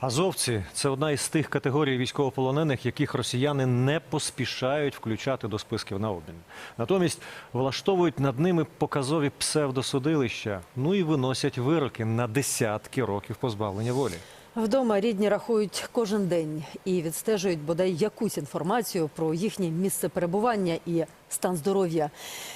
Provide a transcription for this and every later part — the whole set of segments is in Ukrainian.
Азовці це одна із тих категорій військовополонених, яких росіяни не поспішають включати до списків на обмін. Натомість влаштовують над ними показові псевдосудилища, ну і виносять вироки на десятки років позбавлення волі. Вдома рідні рахують кожен день і відстежують бодай якусь інформацію про їхнє місце перебування і стан здоров'я.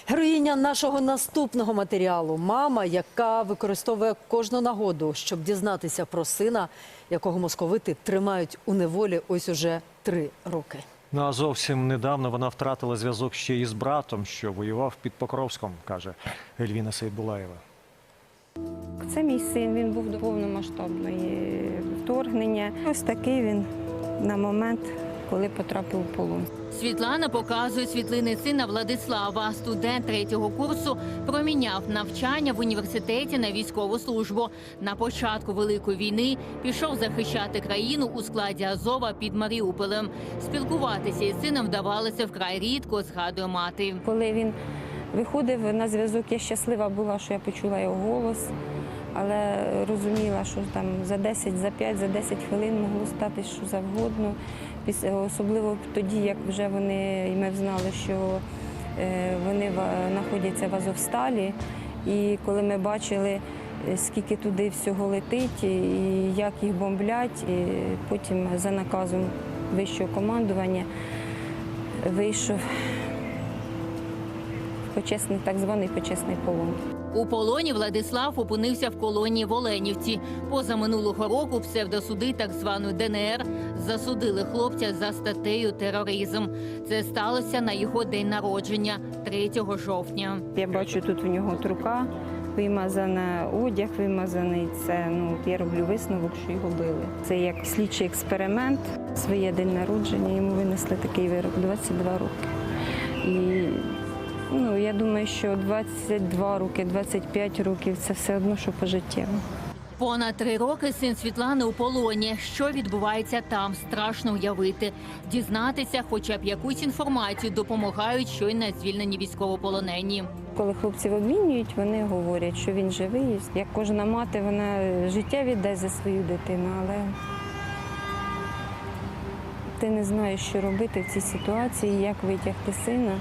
Героїня нашого наступного матеріалу мама, яка використовує кожну нагоду, щоб дізнатися про сина, якого московити тримають у неволі ось уже три роки. Ну а зовсім недавно вона втратила зв'язок ще із братом, що воював під Покровськом, каже Ельвіна Сейдбулаєва. Це мій син, він був до повномасштабної вторгнення. Ось такий він на момент, коли потрапив у полон. Світлана показує світлини сина Владислава. Студент третього курсу проміняв навчання в університеті на військову службу. На початку великої війни пішов захищати країну у складі Азова під Маріуполем. Спілкуватися із сином вдавалося вкрай рідко, згадує мати. Коли він виходив на зв'язок, я щаслива була, що я почула його голос, але розуміла, що там за 10, за 5, за 10 хвилин могло стати що завгодно. Особливо тоді, як вже вони, і ми знали, що е, вони знаходяться в Азовсталі. І коли ми бачили, е, скільки туди всього летить, і як їх бомблять, і потім за наказом вищого командування вийшов почесний, так званий почесний полон. У полоні Владислав опинився в колонії в Оленівці. Поза минулого року псевдосуди так званої ДНР засудили хлопця за статтею тероризм. Це сталося на його день народження 3 жовтня. Я бачу тут в нього от рука вимазана, одяг вимазаний. Це ну я роблю висновок, що його били. Це як слідчий експеримент. Своє день народження йому винесли такий вирок 22 роки. І ну я думаю, що 22 роки, 25 років це все одно, що пожиттєво. Понад три роки син Світлани у полоні. Що відбувається там, страшно уявити. Дізнатися, хоча б якусь інформацію допомагають щойно звільнені військовополонені. Коли хлопців обмінюють, вони говорять, що він живий. Як кожна мати, вона життя віддасть за свою дитину, але ти не знаєш, що робити в цій ситуації, як витягти сина.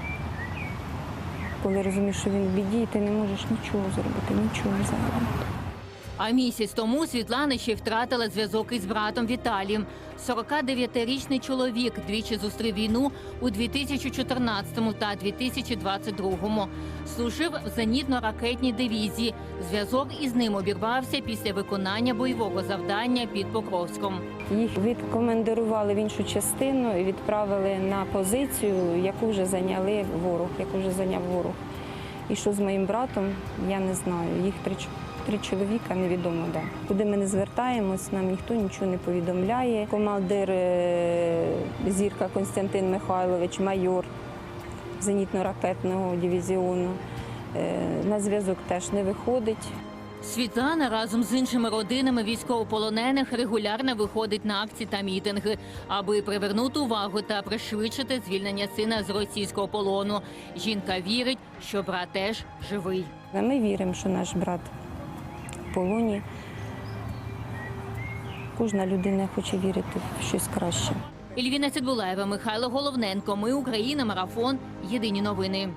Коли розумієш, що він в біді, і ти не можеш нічого зробити, нічого взагалі. А місяць тому Світлана ще й втратила зв'язок із братом Віталієм. 49-річний чоловік двічі зустрів війну у 2014 та 2022. Служив в зенітно-ракетній дивізії. Зв'язок із ним обірвався після виконання бойового завдання під Покровськом. Їх відкомандирували в іншу частину і відправили на позицію, яку вже зайняли ворог, яку вже зайняв ворог. І що з моїм братом, я не знаю. Їх три, три чоловіка, невідомо де. Куди ми не звертаємось, нам ніхто нічого не повідомляє. Командир е, Зірка Константин Михайлович, майор зенітно-ракетного дивізіону. е, На зв'язок теж не виходить. Світлана разом з іншими родинами військовополонених регулярно виходить на акції та мітинги, аби привернути увагу та пришвидшити звільнення сина з російського полону. Жінка вірить, що брат теж живий. Ми віримо, що наш брат полоні. Кожна людина хоче вірити в щось краще. Ільвіна Цидбулаєва, Михайло Головненко. Ми Україна. Марафон. Єдині новини.